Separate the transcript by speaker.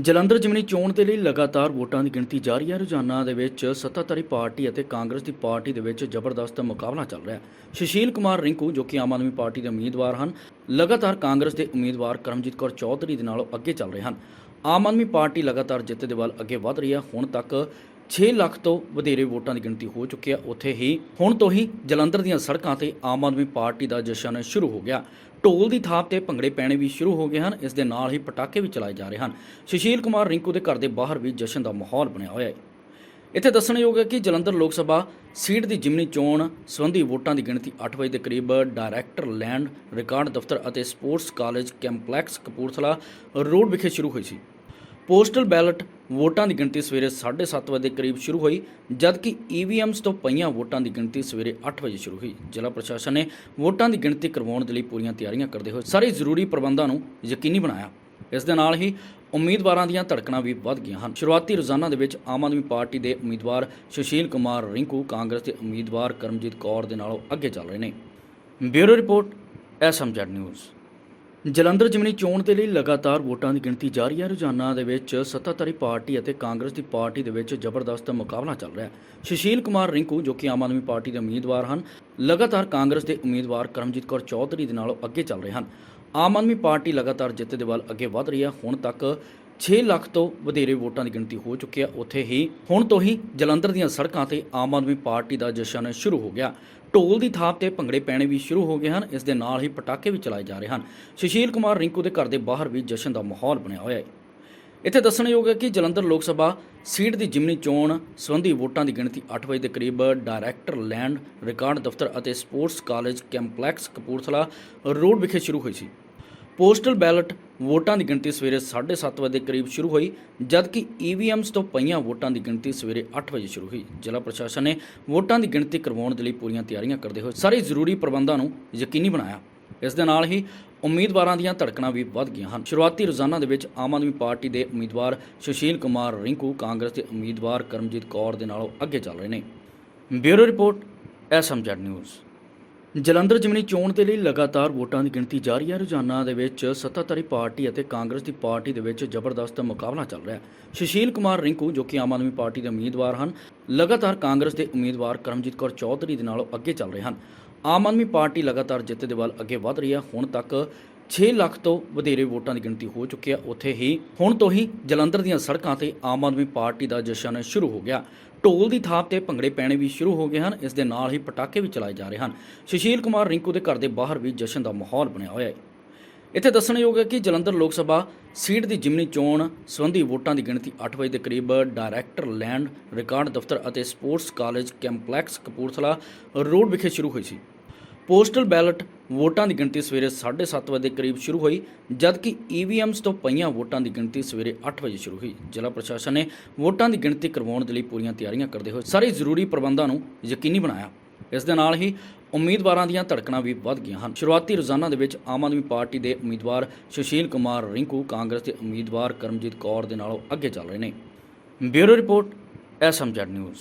Speaker 1: ਜਲੰਧਰ ਜਿਮਨੀ ਚੋਣ ਦੇ ਲਈ ਲਗਾਤਾਰ ਵੋਟਾਂ ਦੀ ਗਿਣਤੀ ਜਾਰੀ ਹੈ। ਰੁਝਾਨਾਂ ਦੇ ਵਿੱਚ ਸੱਤਾਧਾਰੀ ਪਾਰਟੀ ਅਤੇ ਕਾਂਗਰਸ ਦੀ ਪਾਰਟੀ ਦੇ ਵਿੱਚ ਜ਼ਬਰਦਸਤ ਮੁਕਾਬਲਾ ਚੱਲ ਰਿਹਾ ਹੈ। ਸੁਸ਼ੀਲ ਕੁਮਾਰ ਰਿੰਕੂ, ਜੋ ਕਿ ਆਮ ਆਦਮੀ ਪਾਰਟੀ ਦੇ ਉਮੀਦਵਾਰ ਹਨ, ਲਗਾਤਾਰ ਕਾਂਗਰਸ ਦੇ ਉਮੀਦਵਾਰ ਕਰਮਜੀਤ ਕੌਰ ਚੌਧਰੀ ਦੇ ਨਾਲੋਂ ਅੱਗੇ ਚੱਲ ਰਹੇ ਹਨ। ਆਮ ਆਦਮੀ ਪਾਰਟੀ ਲਗਾਤਾਰ ਜਿੱਤ ਦੇ ਵੱਲ ਅੱਗੇ ਵਧ ਰਹੀ ਹੈ। ਹੁਣ ਤੱਕ 6 ਲੱਖ ਤੋਂ ਵਧੇਰੇ ਵੋਟਾਂ ਦੀ ਗਿਣਤੀ ਹੋ ਚੁੱਕੀ ਹੈ ਉੱਥੇ ਹੀ ਹੁਣ ਤੋਂ ਹੀ ਜਲੰਧਰ ਦੀਆਂ ਸੜਕਾਂ ਤੇ ਆਮ ਆਦਮੀ ਪਾਰਟੀ ਦਾ ਜਸ਼ਨ ਸ਼ੁਰੂ ਹੋ ਗਿਆ। ਢੋਲ ਦੀ ਥਾਪ ਤੇ ਭੰਗੜੇ ਪੈਣੇ ਵੀ ਸ਼ੁਰੂ ਹੋ ਗਏ ਹਨ। ਇਸ ਦੇ ਨਾਲ ਹੀ ਪਟਾਕੇ ਵੀ ਚਲਾਏ ਜਾ ਰਹੇ ਹਨ। ਸੁਸ਼ੀਲ ਕੁਮਾਰ ਰਿੰਕੂ ਦੇ ਘਰ ਦੇ ਬਾਹਰ ਵੀ ਜਸ਼ਨ ਦਾ ਮਾਹੌਲ ਬਣਿਆ ਹੋਇਆ ਹੈ। ਇੱਥੇ ਦੱਸਣਯੋਗ ਹੈ ਕਿ ਜਲੰਧਰ ਲੋਕ ਸਭਾ ਸੀਟ ਦੀ ਜਿਮਨੀ ਚੋਣ ਸੰਬੰਧੀ ਵੋਟਾਂ ਦੀ ਗਿਣਤੀ 8 ਵਜੇ ਦੇ ਕਰੀਬ ਡਾਇਰੈਕਟਰ ਲੈਂਡ, ਰਿਕਾਰਡ ਦਫ਼ਤਰ ਅਤੇ sports college complex Kapurthala road ਵਿਖੇ ਸ਼ੁਰੂ ਹੋਈ ਸੀ। ਪੋਸਟਲ ਬੈਲਟ ਵੋਟਾਂ ਦੀ ਗਿਣਤੀ ਸਵੇਰੇ 7:30 ਵਜੇ ਦੇ ਕਰੀਬ ਸ਼ੁਰੂ ਹੋਈ, ਜਦਕਿ ਈਵੀਐਮਸ ਤੋਂ ਪਈਆਂ ਵੋਟਾਂ ਦੀ ਗਿਣਤੀ ਸਵੇਰੇ 8 ਵਜੇ ਸ਼ੁਰੂ ਹੋਈ। ਜ਼ਿਲ੍ਹਾ ਪ੍ਰਸ਼ਾਸਨ ਨੇ ਵੋਟਾਂ ਦੀ ਗਿਣਤੀ ਕਰਵਾਉਣ ਦੇ ਲਈ ਪੂਰੀਆਂ ਤਿਆਰੀਆਂ ਕਰਦੇ ਹੋਏ ਸਾਰੇ ਜ਼ਰੂਰੀ ਪ੍ਰਬੰਧਾਂ ਨੂੰ ਯਕੀਨੀ ਬਣਾਇਆ। ਇਸ ਦੇ ਨਾਲ ਹੀ ਉਮੀਦਵਾਰਾਂ ਦੀਆਂ ਧੜਕਣਾਂ ਵੀ ਵੱਧ ਗਈਆਂ ਹਨ। ਸ਼ੁਰੂਆਤੀ ਰੋਜ਼ਾਨਾ ਦੇ ਵਿੱਚ ਆਮ ਆਦਮੀ ਪਾਰਟੀ ਦੇ ਉਮੀਦਵਾਰ ਸੁਸ਼ੀਲ ਕੁਮਾਰ ਰਿੰਕੂ, ਕਾਂਗਰਸ ਦੇ ਉਮੀਦਵਾਰ ਕਰਮਜੀਤ ਕੌਰ ਦੇ ਨਾਲੋਂ ਅੱਗੇ ਚੱਲ ਰਹੇ ਨੇ। Bureau report, SMZ news. Jalandhar ਜਿਮਨੀ ਚੋਣ ਦੇ ਲਈ ਲਗਾਤਾਰ ਵੋਟਾਂ ਦੀ ਗਿਣਤੀ ਜਾਰੀ ਹੈ। ਰੁਝਾਨਾਂ ਦੇ ਵਿੱਚ ਸੱਤਾਧਾਰੀ ਪਾਰਟੀ ਅਤੇ ਕਾਂਗਰਸ ਦੀ ਪਾਰਟੀ ਦੇ ਵਿੱਚ ਜ਼ਬਰਦਸਤ ਮੁਕਾਬਲਾ ਚੱਲ ਰਿਹਾ ਹੈ। ਸੁਸ਼ੀਲ ਕੁਮਾਰ ਰਿੰਕੂ, ਜੋ ਕਿ ਆਮ ਆਦਮੀ ਪਾਰਟੀ ਦੇ ਉਮੀਦਵਾਰ ਹਨ, ਲਗਾਤਾਰ ਕਾਂਗਰਸ ਦੇ ਉਮੀਦਵਾਰ ਕਰਮਜੀਤ ਕੌਰ ਚੌਧਰੀ ਦੇ ਨਾਲੋਂ ਅੱਗੇ ਚੱਲ ਰਹੇ ਹਨ। ਆਮ ਆਦਮੀ ਪਾਰਟੀ ਲਗਾਤਾਰ ਜਿੱਤ ਦੇ ਵੱਲ ਅੱਗੇ ਵਧ ਰਹੀ ਹੈ। ਹੁਣ ਤੱਕ 6 ਲੱਖ ਤੋਂ ਵਧੇਰੇ ਵੋਟਾਂ ਦੀ ਗਿਣਤੀ ਹੋ ਚੁੱਕੀ ਹੈ ਉੱਥੇ ਹੀ ਹੁਣ ਤੋਂ ਹੀ ਜਲੰਧਰ ਦੀਆਂ ਸੜਕਾਂ ਤੇ ਆਮ ਆਦਮੀ ਪਾਰਟੀ ਦਾ ਜਸ਼ਨ ਸ਼ੁਰੂ ਹੋ ਗਿਆ। ਢੋਲ ਦੀ ਥਾਪ ਤੇ ਭੰਗੜੇ ਪੈਣੇ ਵੀ ਸ਼ੁਰੂ ਹੋ ਗਏ ਹਨ। ਇਸ ਦੇ ਨਾਲ ਹੀ ਪਟਾਕੇ ਵੀ ਚਲਾਏ ਜਾ ਰਹੇ ਹਨ। ਸੁਸ਼ੀਲ ਕੁਮਾਰ ਰਿੰਕੂ ਦੇ ਘਰ ਦੇ ਬਾਹਰ ਵੀ ਜਸ਼ਨ ਦਾ ਮਾਹੌਲ ਬਣਿਆ ਹੋਇਆ ਹੈ। ਇੱਥੇ ਦੱਸਣਯੋਗ ਹੈ ਕਿ ਜਲੰਧਰ ਲੋਕ ਸਭਾ ਸੀਟ ਦੀ ਜਿਮਨੀ ਚੋਣ ਸੰਬੰਧੀ ਵੋਟਾਂ ਦੀ ਗਿਣਤੀ 8 ਵਜੇ ਦੇ ਕਰੀਬ ਡਾਇਰੈਕਟਰ ਲੈਂਡ ਰਿਕਾਰਡ ਦਫ਼ਤਰ ਅਤੇ sports college complex Kapurthala road ਵਿਖੇ ਸ਼ੁਰੂ ਹੋਈ ਸੀ। ਪੋਸਟਲ ਬੈਲਟ ਵੋਟਾਂ ਦੀ ਗਿਣਤੀ ਸਵੇਰੇ 7:30 ਵਜੇ ਦੇ ਕਰੀਬ ਸ਼ੁਰੂ ਹੋਈ, ਜਦਕਿ ਈਵੀਐਮਸ ਤੋਂ ਪਈਆਂ ਵੋਟਾਂ ਦੀ ਗਿਣਤੀ ਸਵੇਰੇ 8 ਵਜੇ ਸ਼ੁਰੂ ਹੋਈ। ਜ਼ਿਲ੍ਹਾ ਪ੍ਰਸ਼ਾਸਨ ਨੇ ਵੋਟਾਂ ਦੀ ਗਿਣਤੀ ਕਰਵਾਉਣ ਦੇ ਲਈ ਪੂਰੀਆਂ ਤਿਆਰੀਆਂ ਕਰਦੇ ਹੋਏ ਸਾਰੇ ਜ਼ਰੂਰੀ ਪ੍ਰਬੰਧਾਂ ਨੂੰ ਯਕੀਨੀ ਬਣਾਇਆ। ਇਸ ਦੇ ਨਾਲ ਹੀ ਉਮੀਦਵਾਰਾਂ ਦੀਆਂ ਧੜਕਣਾਂ ਵੀ ਵੱਧ ਗਈਆਂ ਹਨ। ਸ਼ੁਰੂਆਤੀ ਰੋਜ਼ਾਨਾ ਦੇ ਵਿੱਚ ਆਮ ਆਦਮੀ ਪਾਰਟੀ ਦੇ ਉਮੀਦਵਾਰ ਸੁਸ਼ੀਲ ਕੁਮਾਰ ਰਿੰਕੂ, ਕਾਂਗਰਸ ਦੇ ਉਮੀਦਵਾਰ ਕਰਮਜੀਤ ਕੌਰ ਦੇ ਨਾਲੋਂ ਅੱਗੇ ਚੱਲ ਰਹੇ ਨੇ। Bureau report, SMZ news. Jalandhar ਜਿਮਨੀ ਚੋਣ ਦੇ ਲਈ ਲਗਾਤਾਰ ਵੋਟਾਂ ਦੀ ਗਿਣਤੀ ਜਾਰੀ ਹੈ। ਰੁਝਾਨਾਂ ਦੇ ਵਿੱਚ ਸੱਤਾਧਾਰੀ ਪਾਰਟੀ ਅਤੇ ਕਾਂਗਰਸ ਦੀ ਪਾਰਟੀ ਦੇ ਵਿੱਚ ਜ਼ਬਰਦਸਤ ਮੁਕਾਬਲਾ ਚੱਲ ਰਿਹਾ ਹੈ। ਸੁਸ਼ੀਲ ਕੁਮਾਰ ਰਿੰਕੂ, ਜੋ ਕਿ ਆਮ ਆਦਮੀ ਪਾਰਟੀ ਦੇ ਉਮੀਦਵਾਰ ਹਨ, ਲਗਾਤਾਰ ਕਾਂਗਰਸ ਦੇ ਉਮੀਦਵਾਰ ਕਰਮਜੀਤ ਕੌਰ ਚੌਧਰੀ ਦੇ ਨਾਲੋਂ ਅੱਗੇ ਚੱਲ ਰਹੇ ਹਨ। ਆਮ ਆਦਮੀ ਪਾਰਟੀ ਲਗਾਤਾਰ ਜਿੱਤ ਦੇ ਵੱਲ ਅੱਗੇ ਵਧ ਰਹੀ ਹੈ। ਹੁਣ ਤੱਕ 6 ਲੱਖ ਤੋਂ ਵਧੇਰੇ ਵੋਟਾਂ ਦੀ ਗਿਣਤੀ ਹੋ ਚੁੱਕੀ ਹੈ ਉੱਥੇ ਹੀ ਹੁਣ ਤੋਂ ਹੀ ਜਲੰਧਰ ਦੀਆਂ ਸੜਕਾਂ ਤੇ ਆਮ ਆਦਮੀ ਪਾਰਟੀ ਦਾ ਜਸ਼ਨ ਸ਼ੁਰੂ ਹੋ ਗਿਆ। ਢੋਲ ਦੀ ਥਾਪ ਤੇ ਭੰਗੜੇ ਪੈਣੇ ਵੀ ਸ਼ੁਰੂ ਹੋ ਗਏ ਹਨ। ਇਸ ਦੇ ਨਾਲ ਹੀ ਪਟਾਕੇ ਵੀ ਚਲਾਏ ਜਾ ਰਹੇ ਹਨ। ਸੁਸ਼ੀਲ ਕੁਮਾਰ ਰਿੰਕੂ ਦੇ ਘਰ ਦੇ ਬਾਹਰ ਵੀ ਜਸ਼ਨ ਦਾ ਮਾਹੌਲ ਬਣਿਆ ਹੋਇਆ ਹੈ। ਇੱਥੇ ਦੱਸਣਯੋਗ ਹੈ ਕਿ ਜਲੰਧਰ ਲੋਕ ਸਭਾ ਸੀਟ ਦੀ ਜਿਮਨੀ ਚੋਣ ਸੰਬੰਧੀ ਵੋਟਾਂ ਦੀ ਗਿਣਤੀ 8 ਵਜੇ ਦੇ ਕਰੀਬ ਡਾਇਰੈਕਟਰ ਲੈਂਡ, ਰਿਕਾਰਡ ਦਫ਼ਤਰ ਅਤੇ sports college complex Kapurthala road ਵਿਖੇ ਸ਼ੁਰੂ ਹੋਈ ਸੀ। ਪੋਸਟਲ ਬੈਲਟ ਵੋਟਾਂ ਦੀ ਗਿਣਤੀ ਸਵੇਰੇ 7:30 ਵਜੇ ਦੇ ਕਰੀਬ ਸ਼ੁਰੂ ਹੋਈ, ਜਦਕਿ ਈਵੀਐਮਸ ਤੋਂ ਪਈਆਂ ਵੋਟਾਂ ਦੀ ਗਿਣਤੀ ਸਵੇਰੇ 8 ਵਜੇ ਸ਼ੁਰੂ ਹੋਈ। ਜ਼ਿਲ੍ਹਾ ਪ੍ਰਸ਼ਾਸਨ ਨੇ ਵੋਟਾਂ ਦੀ ਗਿਣਤੀ ਕਰਵਾਉਣ ਦੇ ਲਈ ਪੂਰੀਆਂ ਤਿਆਰੀਆਂ ਕਰਦੇ ਹੋਏ ਸਾਰੇ ਜ਼ਰੂਰੀ ਪ੍ਰਬੰਧਾਂ ਨੂੰ ਯਕੀਨੀ ਬਣਾਇਆ। ਇਸ ਦੇ ਨਾਲ ਹੀ ਉਮੀਦਵਾਰਾਂ ਦੀਆਂ ਧੜਕਣਾਂ ਵੀ ਵੱਧ ਗਈਆਂ ਹਨ। ਸ਼ੁਰੂਆਤੀ ਰੋਜ਼ਾਨਾ ਦੇ ਵਿੱਚ ਆਮ ਆਦਮੀ ਪਾਰਟੀ ਦੇ ਉਮੀਦਵਾਰ ਸੁਸ਼ੀਲ ਕੁਮਾਰ ਰਿੰਕੂ, ਕਾਂਗਰਸ ਦੇ ਉਮੀਦਵਾਰ ਕਰਮਜੀਤ ਕੌਰ ਦੇ ਨਾਲੋਂ ਅੱਗੇ ਚੱਲ ਰਹੇ ਨੇ। Bureau report, SMZ news.